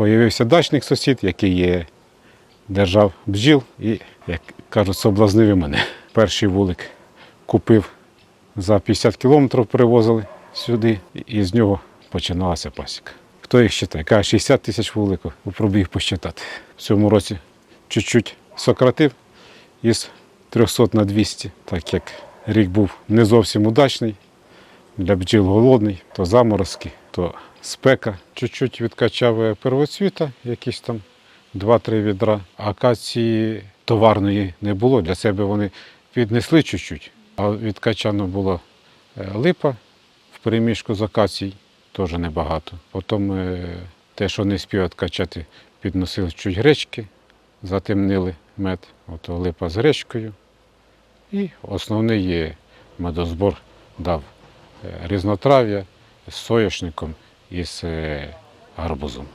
Появився дачник сусід, який є, держав бджіл і, як кажуть, соблазнив мене. Перший вулик купив за 50 кілометрів, перевозили сюди, і з нього починалася пасіка. Хто їх вважає? Каже, 60 тисяч вуликів, їх посчитати. В цьому році чуть-чуть сократив із 300 на 200, так як рік був не зовсім удачний. Для бджіл голодний, то заморозки, то спека. Чуть-чуть відкачав первоцвіта, якісь там 2-3 відра. А акації товарної не було. Для себе вони піднесли чуть-чуть. А відкачано було е, липа в переміжку з акацій, теж небагато. Потім е, те, що не спів відкачати, підносили чуть гречки, затемнили мед, ото липа з гречкою. І основний медозбор дав е, різнотрав'я з соняшником і з е, гарбузом.